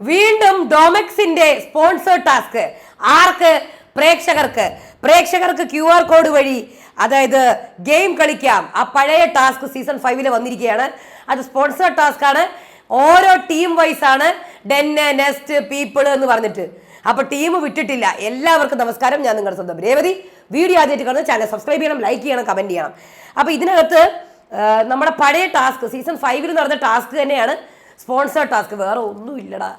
വീണ്ടും ഡോമെക്സിന്റെ sponsor task. ആർക്ക്? പ്രേക്ഷകർക്ക്. പ്രേക്ഷകർക്ക് ക്യു ആർ കോഡ് വഴി അതായത് ഗെയിം കളിക്കാം. ആ പഴയ ടാസ്ക് സീസൺ ഫൈവിൽ വന്നിരിക്കുകയാണ്. അത് സ്പോൺസർ ടാസ്ക് ആണ് ഓരോ ടീം വൈസ് ആണ് ഡെന്ന് നെസ്റ്റ് പീപ്പിൾ എന്ന് പറഞ്ഞിട്ട്. അപ്പൊ ടീം വിട്ടിട്ടില്ല. എല്ലാവർക്കും നമസ്കാരം. ഞാൻ നിങ്ങളുടെ സ്വന്തം രേവതി. വീഡിയോ ആദ്യമായിട്ട് കാണുന്നത് ചാനൽ സബ്സ്ക്രൈബ് ചെയ്യണം ലൈക്ക് ചെയ്യണം കമന്റ് ചെയ്യണം. അപ്പൊ ഇതിനകത്ത് നമ്മുടെ പഴയ ടാസ്ക് സീസൺ ഫൈവിൽ നടന്ന ടാസ്ക് തന്നെയാണ് സ്പോൺസർ ടാസ്ക്. വേറെ ഒന്നും ഇല്ലടാ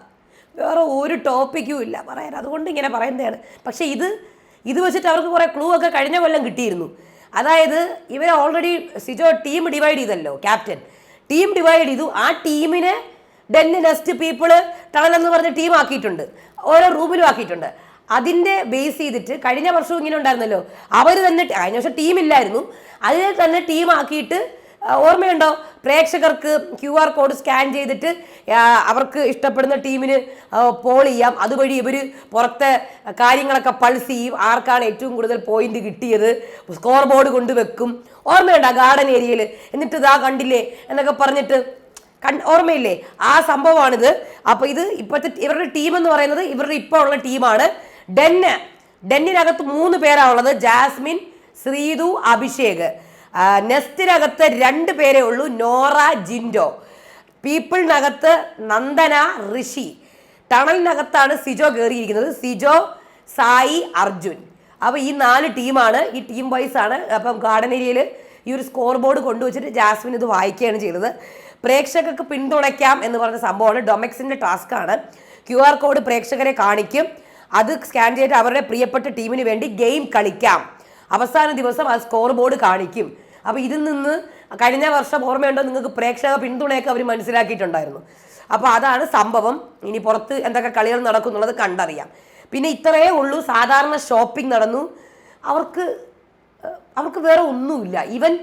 വേറെ ഒരു ടോപ്പിക്കും ഇല്ല. പറയാൻ. അതുകൊണ്ട് ഇങ്ങനെ പറയുന്നതാണ്. പക്ഷേ ഇത് ഇത് വെച്ചിട്ട് അവർക്ക് കുറേ ക്ലൂ ഒക്കെ കഴിഞ്ഞ കൊല്ലം കിട്ടിയിരുന്നു. അതായത് ഇവരെ ഓൾറെഡി സിജോ ടീം ഡിവൈഡ് ചെയ്തല്ലോ ക്യാപ്റ്റൻ ടീം ഡിവൈഡ് ചെയ്തു. ആ ടീമിനെ ഡെന്ന് നെസ്റ്റ് പീപ്പിൾ തണലെന്ന് പറഞ്ഞ ടീം ആക്കിയിട്ടുണ്ട്. ഓരോ റൂമിലും ആക്കിയിട്ടുണ്ട്. അതിന്റെ ബേസ് ചെയ്തിട്ട് കഴിഞ്ഞ വർഷവും ഇങ്ങനെ ഉണ്ടായിരുന്നല്ലോ. അവർ തന്നെ വർഷം ടീമില്ലായിരുന്നു അതിനെ തന്നെ ടീം ആക്കിയിട്ട് ആ, ഓർമ്മയുണ്ടോ? പ്രേക്ഷകർക്ക് ക്യു ആർ കോഡ് സ്കാൻ ചെയ്തിട്ട് അവർക്ക് ഇഷ്ടപ്പെടുന്ന ടീമിന് പോൾ ചെയ്യാം. അതുവഴി ഇവർ പുറത്തെ കാര്യങ്ങളൊക്കെ പൾസ് ചെയ്യും. ആർക്കാണ് ഏറ്റവും കൂടുതൽ പോയിന്റ് കിട്ടിയത്? സ്കോർ ബോർഡ് കൊണ്ടുവെക്കും ഓർമ്മയുണ്ടോ ഗാർഡൻ ഏരിയയിൽ എന്നിട്ട് ഇതാ കണ്ടില്ലേ? എന്നൊക്കെ പറഞ്ഞിട്ട് കൺ ഓർമ്മയില്ലേ? ആ സംഭവമാണിത്. അപ്പോൾ ഇത് ഇപ്പോഴത്തെ ഇവരുടെ ടീം എന്ന് പറയുന്നത് ഇവരുടെ ഇപ്പോൾ ഉള്ള ടീമാണ് ഡെന്ന്. ഡെന്നിനകത്ത് മൂന്ന് പേരാണുള്ളത് ജാസ്മിൻ ശ്രീതു അഭിഷേക്. നെസ്റ്റിനകത്ത് രണ്ട് പേരേ ഉള്ളൂ നോറ ജിൻഡോ. പീപ്പിളിനകത്ത് നന്ദന ഋഷി. ടണലിനകത്താണ് സിജോ കയറിയിരിക്കുന്നത് സിജോ സായി അർജുൻ. അപ്പോൾ ഈ നാല് ടീമാണ് ഈ ടീം വൈസ് ആണ് അപ്പം ഗാർഡൻ ഏരിയയിൽ ഈ ഒരു സ്കോർ ബോർഡ് കൊണ്ടുവച്ചിട്ട് ജാസ്മിൻ ഇത് വായിക്കുകയാണ് ചെയ്തത്. പ്രേക്ഷകർക്ക് പിന്തുണയ്ക്കാം എന്ന് പറഞ്ഞ സംഭവമാണ്. ഡൊമെക്സിന്റെ ടാസ്ക്കാണ് ക്യു ആർ കോഡ് പ്രേക്ഷകരെ കാണിക്കും. അത് സ്കാൻ ചെയ്തിട്ട് അവരുടെ പ്രിയപ്പെട്ട ടീമിന് വേണ്ടി ഗെയിം കളിക്കാം. അവസാന ദിവസം ആ സ്കോർ ബോർഡ് കാണിക്കും. അപ്പോൾ ഇതിൽ നിന്ന് കഴിഞ്ഞ വർഷം ഓർമ്മയുണ്ടോ? നിങ്ങൾക്ക് പ്രേക്ഷക പിന്തുണയൊക്കെ അവർ മനസ്സിലാക്കിയിട്ടുണ്ടായിരുന്നു. അപ്പോൾ അതാണ് സംഭവം. ഇനി പുറത്ത് എന്തൊക്കെ കളികൾ നടക്കും എന്നുള്ളത് കണ്ടറിയാം. പിന്നെ ഇത്രയേ ഉള്ളൂ. സാധാരണ ഷോപ്പിംഗ് നടന്നു. അവർക്ക് അവർക്ക് വേറെ ഒന്നുമില്ല. ഈവൻ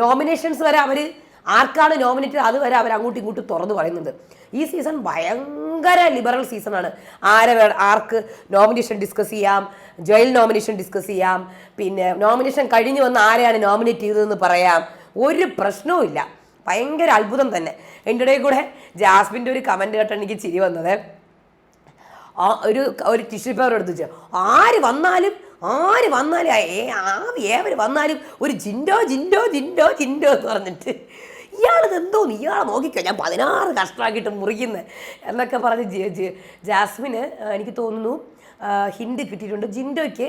നോമിനേഷൻസ് വരെ അവർ ആർക്കാണ് നോമിനേറ്റ് അത് വരെ അവർ അങ്ങോട്ടും ഇങ്ങോട്ടും തുറന്നു പറയുന്നുണ്ട്. ഈ സീസൺ ഭയങ്കര ലിബറൽ സീസണാണ് ആരെ ആർക്ക് നോമിനേഷൻ ഡിസ്കസ് ചെയ്യാം? ജയിൽ നോമിനേഷൻ ഡിസ്കസ് ചെയ്യാം. പിന്നെ നോമിനേഷൻ കഴിഞ്ഞ് വന്ന് ആരെയാണ് നോമിനേറ്റ് ചെയ്തതെന്ന് പറയാം. ഒരു പ്രശ്നവും ഇല്ല. ഭയങ്കര അത്ഭുതം തന്നെ. എന്റെ ഇടയിൽ കൂടെ ജാസ്മിന്റെ ഒരു കമന്റ് കേട്ടാണ് എനിക്ക് ചിരി വന്നത്. ഒരു ഒരു ടിഷ്യൂ പേപ്പർ എടുത്തു ആര് വന്നാലും ആര് വന്നാലും ഏ ആ ഏവർ വന്നാലും ഒരു ജിൻഡോ ജിൻഡോ ജിൻഡോ ജിൻഡോ എന്ന് പറഞ്ഞിട്ട് ഇയാളിത് എന്തോന്ന് ഇയാളെ നോക്കിക്കോ ഞാൻ പതിനാറ് കഷ്ടമാക്കിയിട്ട് മുറിക്കുന്നത് എന്നൊക്കെ പറഞ്ഞ് ജാസ്മിന് എനിക്ക് തോന്നുന്നു ഹിൻഡ് കിട്ടിയിട്ടുണ്ട്. ജിൻഡോയ്ക്ക്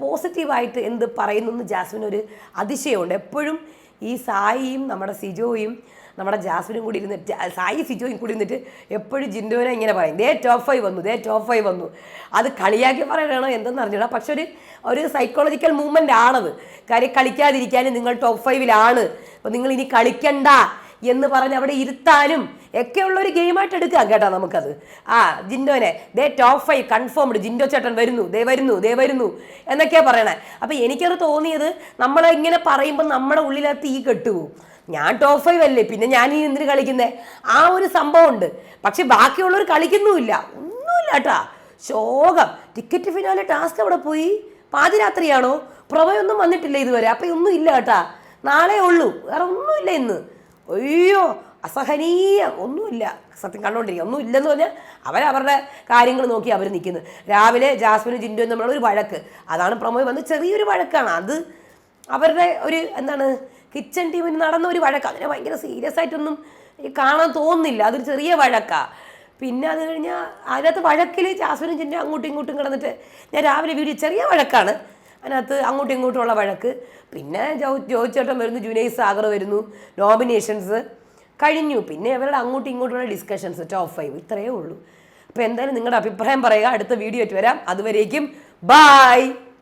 പോസിറ്റീവായിട്ട് എന്ത് പറയുന്നു എന്ന് ജാസ്മിന് ഒരു അതിശയമുണ്ട്. എപ്പോഴും ഈ സായിയും നമ്മുടെ സിജോയും നമ്മുടെ ജാസ്മിനും കൂടി ഇരുന്നിട്ട് സായി സിജോയും കൂടി ഇരുന്നിട്ട് എപ്പോഴും ജിൻഡോനെ ഇങ്ങനെ പറയും. ദേ ടോപ്പ് ഫൈവ് വന്നു ദേ ടോപ്പ് ഫൈവ് വന്നു. അത് കളിയാക്കി പറയണോ എന്തെന്ന് അറിഞ്ഞിടാം. പക്ഷെ ഒരു ഒരു സൈക്കോളജിക്കൽ മൂവ്മെന്റ് ആണത്. കാര്യം കളിക്കാതിരിക്കാനും നിങ്ങൾ ടോപ്പ് ഫൈവിലാണ് അപ്പോൾ നിങ്ങൾ ഇനി കളിക്കണ്ട എന്ന് പറഞ്ഞ് അവിടെ ഇരുത്താനും ഒക്കെയുള്ള ഒരു ഗെയിമായിട്ട് എടുക്കാം കേട്ടോ നമുക്കത്. ആ ജിൻഡോനെ ദേ ടോപ്പ് ഫൈവ് കൺഫേംഡ് ജിൻഡോ ചേട്ടൻ വരുന്നു. ദേ വരുന്നു ദേ വരുന്നു എന്നൊക്കെയാ പറയണേ. അപ്പം എനിക്കത് തോന്നിയത് നമ്മൾ ഇങ്ങനെ പറയുമ്പോൾ നമ്മുടെ ഉള്ളിലകത്ത് ഈ കെട്ടുപോകും. ഞാൻ ടോപ്പ് ഫൈവ് അല്ലേ പിന്നെ ഞാൻ ഈ എന്തിന് കളിക്കുന്നേ? ആ ഒരു സംഭവം ഉണ്ട്. പക്ഷെ ബാക്കിയുള്ളവർ കളിക്കുന്നുമില്ല. ഒന്നുമില്ല കേട്ടാ. ശോകം. ടിക്കറ്റ് ഫിനാലെ ടാസ്ക് അവിടെ പോയി? പാതിരാത്രിയാണോ? പ്രവയൊന്നും വന്നിട്ടില്ല ഇതുവരെ. അപ്പം ഒന്നും ഇല്ല കേട്ടാ. നാളെ ഉള്ളൂ. വേറെ ഒന്നുമില്ല ഇന്ന്. അയ്യോ അസഹനീയം ഒന്നുമില്ല. സത്യം കണ്ടുകൊണ്ടിരിക്കുക ഒന്നും ഇല്ലെന്ന് പറഞ്ഞാൽ അവരവരുടെ കാര്യങ്ങൾ നോക്കി അവർ നിൽക്കുന്നത് രാവിലെ ജാസ്മിനും ജിൻഡും തമ്മിലുള്ള ഒരു വഴക്ക്. അതാണ് പ്രമോയ് വന്ന് ചെറിയൊരു വഴക്കാണ്. അത് അവരുടെ ഒരു എന്താണ് കിച്ചൺ ടീമിന് നടന്ന ഒരു വഴക്ക്. അതിനെ ഭയങ്കര സീരിയസ് ആയിട്ടൊന്നും കാണാൻ തോന്നുന്നില്ല. അതൊരു ചെറിയ വഴക്കാണ് പിന്നെ അത് കഴിഞ്ഞാൽ അതിനകത്ത് വഴക്കിൽ ജാസ്മിനും ജിൻഡും അങ്ങോട്ടും ഇങ്ങോട്ടും കിടന്നിട്ട് ഞാൻ രാവിലെ വീഡിയോ ചെറിയ വഴക്കാണ്. അതിനകത്ത് അങ്ങോട്ടും ഇങ്ങോട്ടും ഉള്ള വഴക്ക്. പിന്നെ ജോ ജോയിച്ചേട്ടൻ വരുന്നു ജുനൈസ് സാഗർ വരുന്നു നോമിനേഷൻസ് കഴിഞ്ഞു. പിന്നെ അവരുടെ അങ്ങോട്ടും ഇങ്ങോട്ടുള്ള ഡിസ്കഷൻസ് ടോപ്പ് ഫൈവ് ഇത്രയേ ഉള്ളൂ. അപ്പോൾ എന്തായാലും നിങ്ങളുടെ അഭിപ്രായം പറയുക. അടുത്ത വീഡിയോ ആയിട്ട് വരാം. അതുവരേക്കും ബായ്